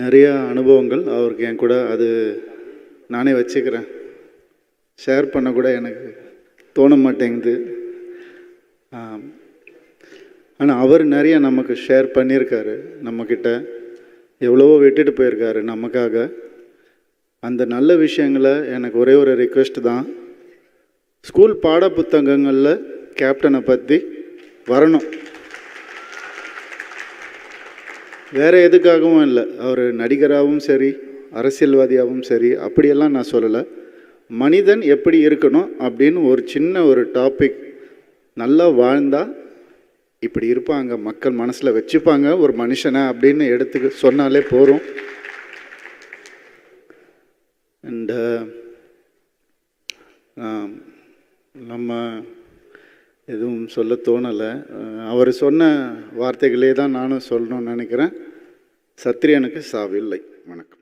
நிறையா அனுபவங்கள். அவருக்கு என் கூட அது நானே வச்சுக்கிறேன். ஷேர் பண்ண கூட எனக்கு தோண மாட்டேங்குது. ஆனால் அவர் நிறைய நமக்கு ஷேர் பண்ணியிருக்காரு. நம்மக்கிட்ட எவ்வளவோ விட்டுட்டு போயிருக்காரு நமக்காக. அந்த நல்ல விஷயங்களை எனக்கு ஒரே ஒரு ரிக்வெஸ்ட் தான். ஸ்கூல் பாட புத்தகங்களில் கேப்டனை பற்றி வரணும். வேறு எதுக்காகவும் இல்லை. அவர் நடிகராகவும் சரி அரசியல்வாதியாகவும் சரி அப்படியெல்லாம் நான் சொல்லலை. மனிதன் எப்படி இருக்கணும் அப்படின்னு ஒரு சின்ன ஒரு டாபிக் நல்லா வாழ்ந்தால் இப்படி இருப்பாங்க மக்கள் மனசில் வச்சுப்பாங்க ஒரு மனுஷனை அப்படின்னு எடுத்துக்க சொன்னாலே போகிறோம் அண்டு நம்ம எதுவும் சொல்ல தோணலை. அவர் சொன்ன வார்த்தைகளே தான் நானும் சொல்லணும்னு நினைக்கிறேன். சத்திரியனுக்கு சாவில்லை. வணக்கம்.